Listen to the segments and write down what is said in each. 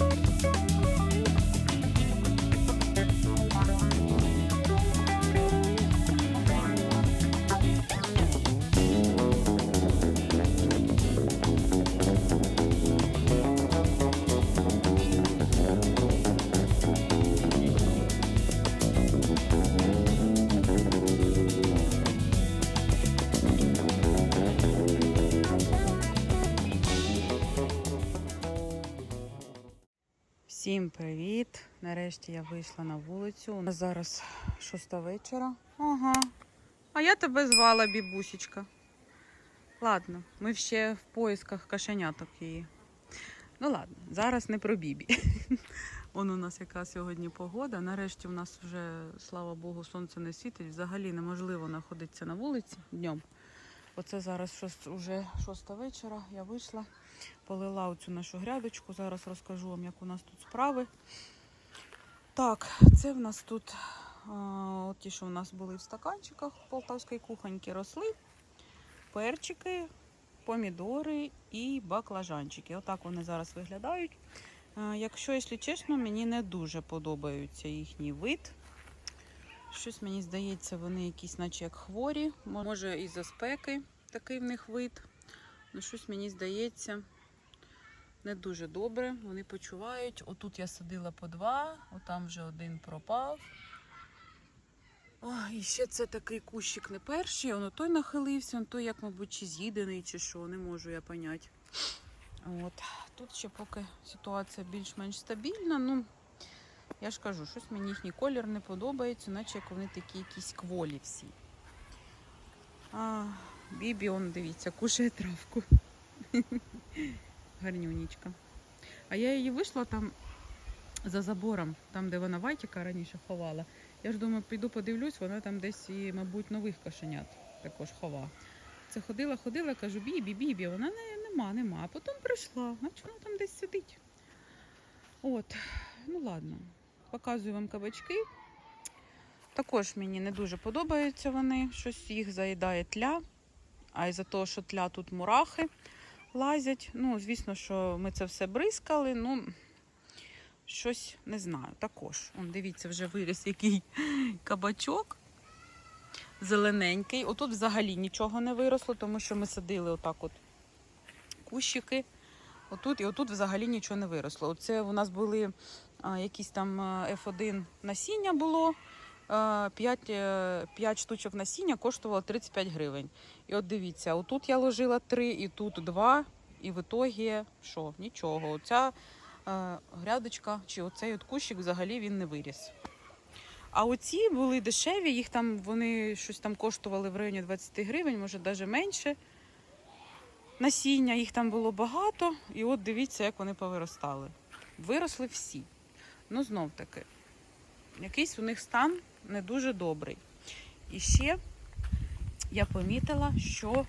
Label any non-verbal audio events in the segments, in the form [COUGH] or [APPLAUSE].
you Всім привіт! Нарешті я вийшла на вулицю. У нас зараз шоста вечора. Ага. А я тебе звала, бібусечка. Ладно, ми ще в поисках кашеняток її. Ну ладно, зараз не про бібі. [LAUGHS] Он у нас яка сьогодні погода. Нарешті у нас вже, слава Богу, сонце не світить. Взагалі неможливо знаходитися на вулиці днем. Оце зараз шост, уже шоста вечора. Я вийшла, полила оцю нашу грядочку. Зараз розкажу вам, як у нас тут справи. Так, це в нас тут а, ті, що у нас були в стаканчиках полтавської кухоньки, росли перчики, помідори і баклажанчики. Отак вони зараз виглядають. А, Якщо, якщо чесно, мені не дуже подобаються їхній вид. Щось мені здається, вони якісь, наче як хворі. Може, із-за спеки такий в них вид. Ну, щось мені здається не дуже добре. Вони почувають. Отут я садила по два, отам вже один пропав. О, і ще це такий кущик не перший, воно той нахилився, он той, як, мабуть, чи з'їдений, чи що, не можу я поняти. От. Тут ще поки ситуація більш-менш стабільна. Ну, я ж кажу, щось мені їхній колір не подобається, наче як вони такі якісь кволі всі. А, Бібі, он, дивіться, кушає травку. Гарнюнічка. А я її вийшла там за забором, там, де вона вайтіка раніше ховала. Я ж думаю, піду подивлюсь, вона там десь і, мабуть, нових кошенят також хова. Це ходила, ходила, кажу, бібі, бібі, вона не, нема, нема. А потім прийшла, значить вона там десь сидить. От, ну ладно, показую вам кабачки. Також мені не дуже подобаються вони, щось їх заїдає тля. А із-за того, що тля тут мурахи лазять. Ну, звісно, що ми це все бризкали, ну щось не знаю. Також. Он, дивіться, вже виріс який [LAUGHS] кабачок зелененький. Отут взагалі нічого не виросло, тому що ми садили отак от кущики. Отут і отут взагалі нічого не виросло. Оце у нас були а, якісь там F1 насіння було. 5, 5 штучок насіння коштувало 35 гривень. І от дивіться, отут я ложила 3, і тут 2, і в ітогі що? Нічого. Оця е, грядочка чи оцей от кущик взагалі він не виріс. А оці були дешеві, їх там вони щось там коштували в районі 20 гривень, може навіть менше. Насіння, їх там було багато, і от дивіться, як вони повиростали. Виросли всі. Ну, знов таки, якийсь у них стан не дуже добрий. І ще я помітила, що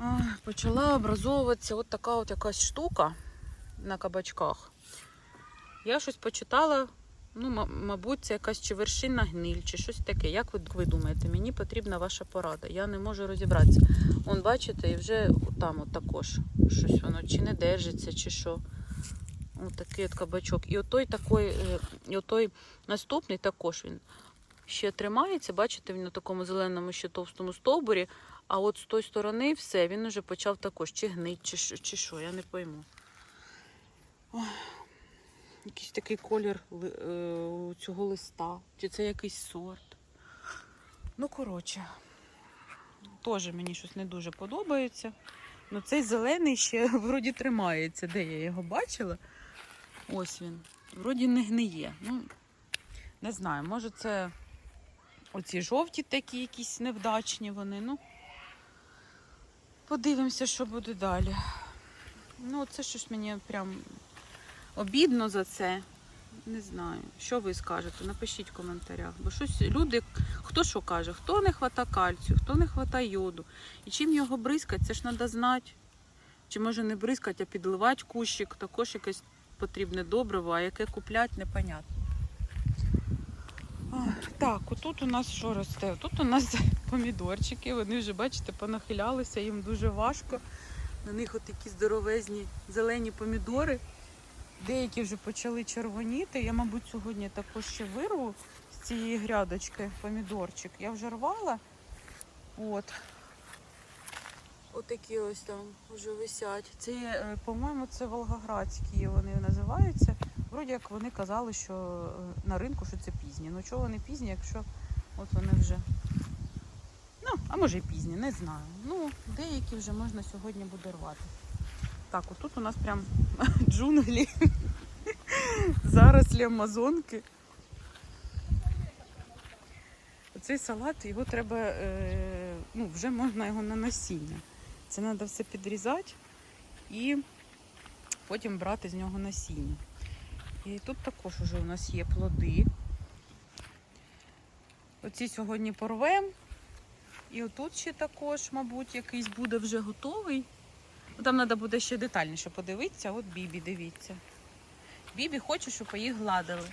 а, почала образовуватися от така от якась штука на кабачках. Я щось почитала, ну, мабуть, це якась чи вершинна гниль, чи щось таке. Як ви, ви думаєте, мені потрібна ваша порада. Я не можу розібратися. Вон, бачите, і вже там от також щось воно чи не держиться, чи що. Ось такий от кабачок. І отой такий, е, і отой наступний також він ще тримається. Бачите, він на такому зеленому ще товстому стовбурі. А от з тої сторони все, він вже почав також чи гнить, чи, чи що, я не пойму. Ой, якийсь такий колір е, цього листа. Чи це якийсь сорт. Ну, коротше, теж мені щось не дуже подобається. Ну, цей зелений ще [LAUGHS] вроді тримається. Де я його бачила? Ось він. Вроді не гниє. Ну, не знаю, може це оці жовті такі якісь невдачні вони. Ну, подивимося, що буде далі. Ну, це щось мені прям обідно за це. Не знаю. Що ви скажете? Напишіть в коментарях. Бо щось люди, хто що каже, хто не хвата кальцію, хто не хвата йоду. І чим його бризкати, це ж треба знати. Чи може не бризкати, а підливати кущик, також якесь потрібне добриво, а яке купляти, непонятно. Так, отут у нас що росте? Тут у нас [LAUGHS] помідорчики, вони вже, бачите, понахилялися, їм дуже важко. На них от такі здоровезні зелені помідори. Деякі вже почали червоніти. Я, мабуть, сьогодні також ще вирву з цієї грядочки помідорчик. Я вже рвала. От. Отакі ось там вже висять. Це, е, по-моєму, це Волгоградські вони називаються. Вроді як вони казали, що е, на ринку, що це пізні. Ну чого вони пізні, якщо от вони вже. Ну, а може і пізні, не знаю. Ну, деякі вже можна сьогодні буде рвати. Так, отут у нас прям [LAUGHS] джунглі. Зарослі Амазонки. Цей салат, його треба, е, ну, вже можна його на насіння. Це треба все підрізати і потім брати з нього насіння. І тут також вже у нас є плоди. Оці сьогодні порвемо. І отут ще також, мабуть, якийсь буде вже готовий. Там треба буде ще детальніше подивитися. От Бібі, дивіться. Бібі хоче, щоб її гладили.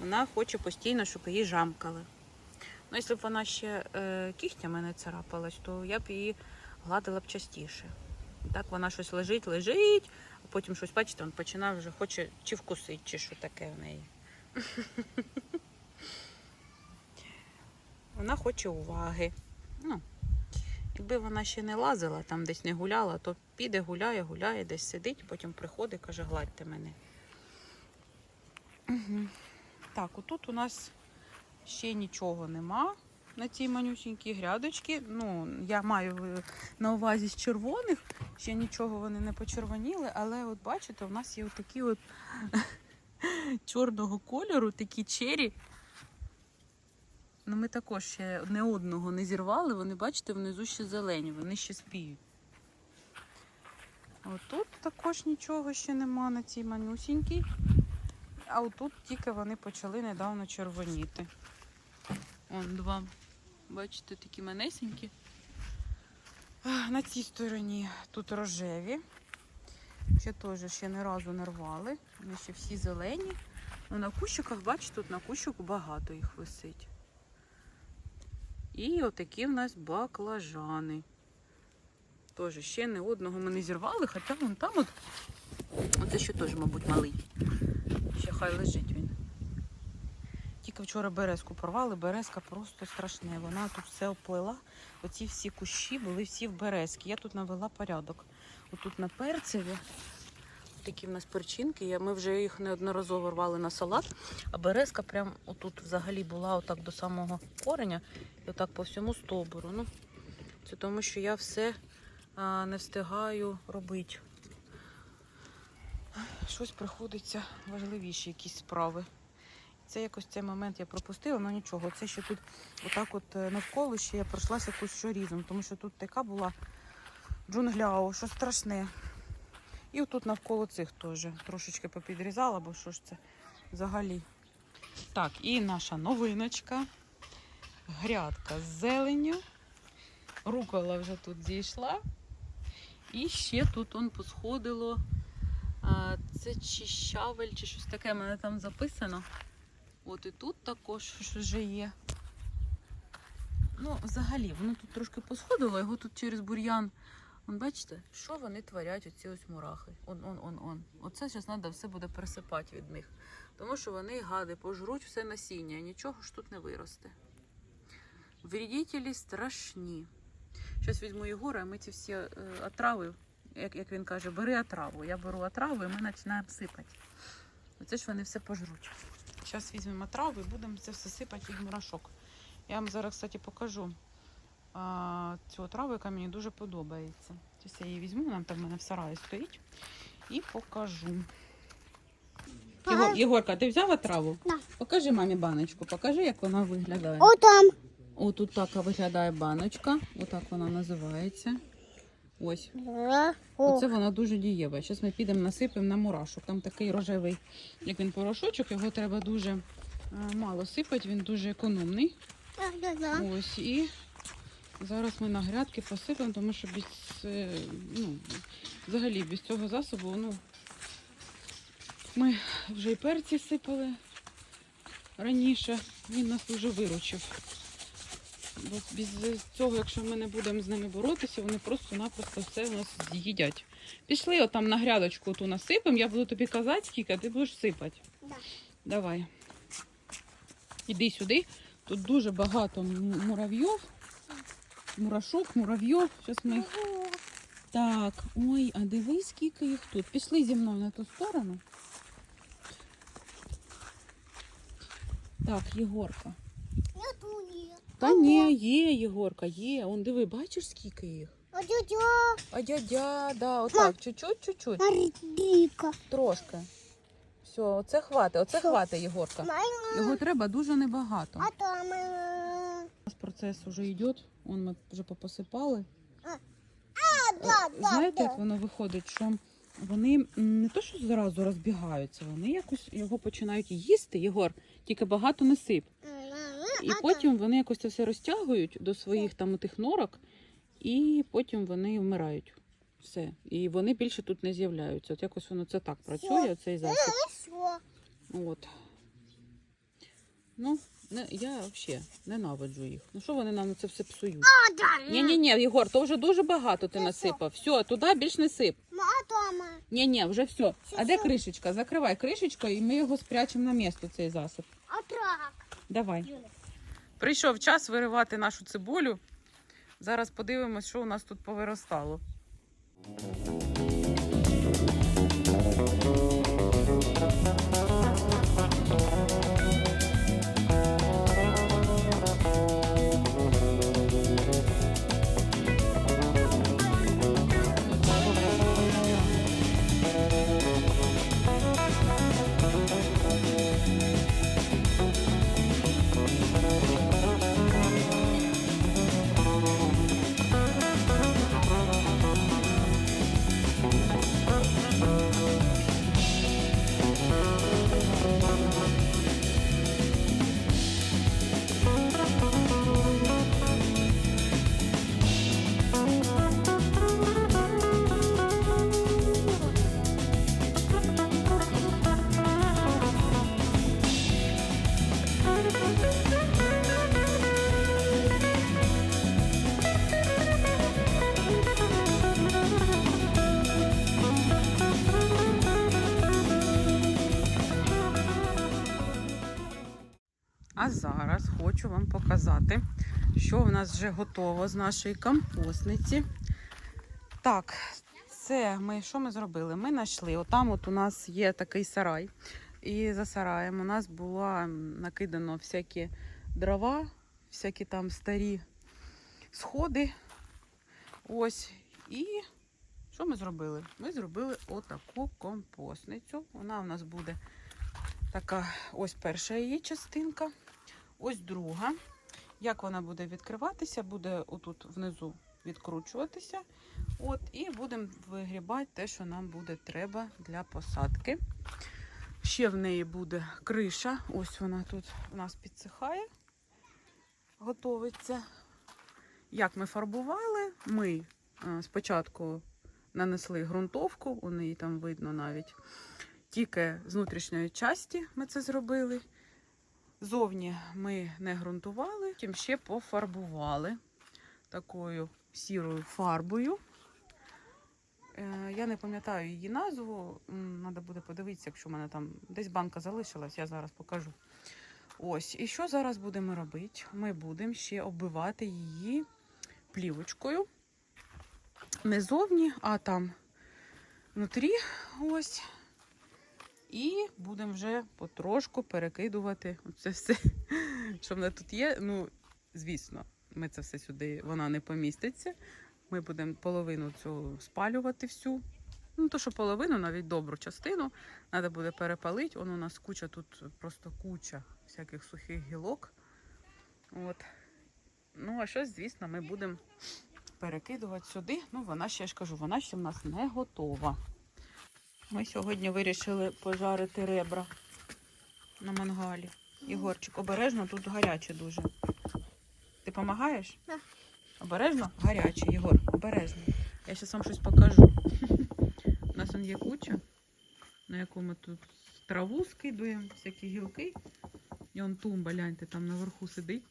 Вона хоче постійно, щоб її жамкали. Ну, якщо б вона ще е, кігтями не царапалась, то я б її гладила б частіше. Так вона щось лежить, лежить, а потім щось, бачите, він починає вже хоче чи вкусить, чи що таке в неї. [LAUGHS] Вона хоче уваги. Ну, якби вона ще не лазила, там десь не гуляла, то піде, гуляє, гуляє, десь сидить, потім приходить, каже, гладьте мене. Угу. Так, отут у нас ще нічого нема на цій манюсінькій грядочці. Ну, я маю е, на увазі з червоних, ще нічого вони не почервоніли, але от бачите, у нас є отакі от [LAUGHS] чорного кольору, такі чері. Ну, ми також ще не одного не зірвали, вони, бачите, внизу ще зелені, вони ще спіють. Отут також нічого ще нема на цій манюсінькій. А отут тільки вони почали недавно червоніти. Вон два, бачите, такі манесенькі. На цій стороні тут рожеві. Ще теж ще не разу не рвали. Вони ще всі зелені. Ну, на кущиках, бачите, тут на кущику багато їх висить. І отакі в нас баклажани. Теж ще не одного ми не зірвали, хоча вон там от. Оце ще теж, мабуть, малий. Ще хай лежить він. Тільки вчора березку порвали, березка просто страшне. Вона тут все оплила. Оці всі кущі були всі в березки. Я тут навела порядок. Отут на перцеві. Такі в нас перчинки. Ми вже їх неодноразово рвали на салат, а березка прям отут взагалі була отак до самого кореня і отак по всьому стовбуру. Ну, це тому, що я все а, не встигаю робити. Щось приходиться важливіші якісь справи. Це якось цей момент я пропустила, але нічого. Це ще тут отак от е, навколо ще я пройшлася якусь щорізом, тому що тут така була джунгляо, що страшне. І отут навколо цих теж трошечки попідрізала, бо що ж це взагалі. Так, і наша новиночка. Грядка з зеленню. Рукола вже тут зійшла. І ще тут он посходило. Це чи щавель, чи щось таке мене там записано. От і тут також щось вже є. Ну, взагалі, воно тут трошки посходило, його тут через бур'ян. Вон, бачите, що вони творять, оці ось мурахи. Он, он, он, он. Оце зараз треба все буде пересипати від них. Тому що вони гади пожруть все насіння, нічого ж тут не виросте. Вредителі страшні. Зараз візьму Єгора, і ми ці всі е, отрави, як, як він каже, бери отраву. Я беру отраву і ми починаємо сипати. Оце ж вони все пожруть. Зараз візьмемо отраву і будемо це все сипати від мурашок. Я вам зараз, кстати, покажу а, цю отраву, яка мені дуже подобається. Зараз я її візьму, вона там в мене в сараї стоїть. І покажу. Єгор, Єгорка, ти взяв отраву? Да. Покажи мамі баночку, покажи, як вона виглядає. О, там. Отут така виглядає баночка. Отак вона називається. Ось. Оце вона дуже дієва. Зараз ми підемо насипемо на мурашок. Там такий рожевий, як він порошочок, його треба дуже е, мало сипати, він дуже економний. Ось і зараз ми на грядки посипемо, тому що без, е, ну, взагалі без цього засобу, ну, ми вже і перці сипали раніше, він нас дуже виручив. Бо без цього, якщо ми не будемо з ними боротися, вони просто-напросто все у нас з'їдять. Пішли отам на грядочку ту насипемо, я буду тобі казати, скільки, ти будеш сипати. Да. Давай. Іди сюди. Тут дуже багато муравйов. Мурашок, муравйов. Зараз ми. Ого. Так, ой, а дивись, скільки їх тут. Пішли зі мною на ту сторону. Так, Єгорка. Тут є. Та ні, є, Єгорка, є. Он диви, бачиш, скільки їх? А дядя А дядя, да, отак, чуть-чуть, чуть-чуть, Марійка. трошки. Все, оце хватить, оце хватить, Єгорка. Його треба дуже небагато. А е, Наш процес вже йде, он ми вже попосипали. Да, Знаєте, як воно виходить, що вони не то, що зразу розбігаються, вони якось його починають їсти, Єгор, тільки багато не сип. І потім вони якось це все розтягують до своїх там тих норок, і потім вони вмирають. Все. І вони більше тут не з'являються. От якось воно це так працює, цей засіб. От. Ну, не, я взагалі ненавиджу їх. Ну що вони нам це все псують? Ні, ні, ні, Єгор, то вже дуже багато ти насипав. Все, туди більш не сип. Е, Ні, ні, вже все. А де кришечка? Закривай кришечку і ми його спрячемо на місто, цей засіб. А. Давай. Прийшов час виривати нашу цибулю. Зараз подивимось, що у нас тут повиростало. Вам показати, що в нас вже готово з нашої компостниці. Так, це ми що ми зробили? Ми знайшли. Отам от у нас є такий сарай. І за сараєм у нас було накидано всякі дрова, всякі там старі сходи. Ось. І що ми зробили? Ми зробили отаку компостницю. Вона у нас буде така ось перша її частинка. Ось друга. Як вона буде відкриватися, буде отут внизу відкручуватися. От, і будемо вигрібати те, що нам буде треба для посадки. Ще в неї буде криша. Ось вона тут у нас підсихає, готовиться. Як ми фарбували, ми е, спочатку нанесли ґрунтовку, у неї там видно навіть. Тільки з внутрішньої часті ми це зробили. Зовні ми не ґрунтували, тим ще пофарбували такою сірою фарбою. Е, Я не пам'ятаю її назву. Треба буде подивитися, якщо в мене там десь банка залишилась, я зараз покажу. Ось, і що зараз будемо робити? Ми будемо ще оббивати її плівочкою. Не зовні, а там внутрі. Ось. І будемо вже потрошку перекидувати це все, [LAUGHS] що в мене тут є. Ну, звісно, ми це все сюди, вона не поміститься. Ми будемо половину цього спалювати всю. Ну, то, що половину, навіть добру частину, треба буде перепалити. Воно у нас куча тут просто куча всяких сухих гілок. От. Ну, а щось, звісно, ми будемо перекидувати сюди. Ну, вона ще я ж кажу, вона ще в нас не готова. Ми сьогодні вирішили пожарити ребра на мангалі. Ігорчик, обережно, тут гаряче дуже. Ти допомагаєш? Да. Обережно? Гаряче, Єгор, обережно. Я зараз вам щось покажу. У нас є куча, на яку ми тут траву скидуємо, всякі гілки. І он тумба, гляньте, там наверху сидить.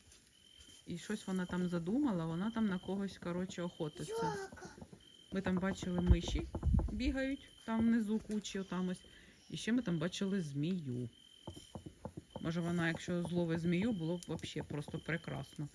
І щось вона там задумала, вона там на когось, коротше, охотиться. Ми там бачили миші бігають там внизу кучі, отам. І ще ми там бачили змію. Може, вона, якщо зловить змію, було б взагалі просто прекрасно.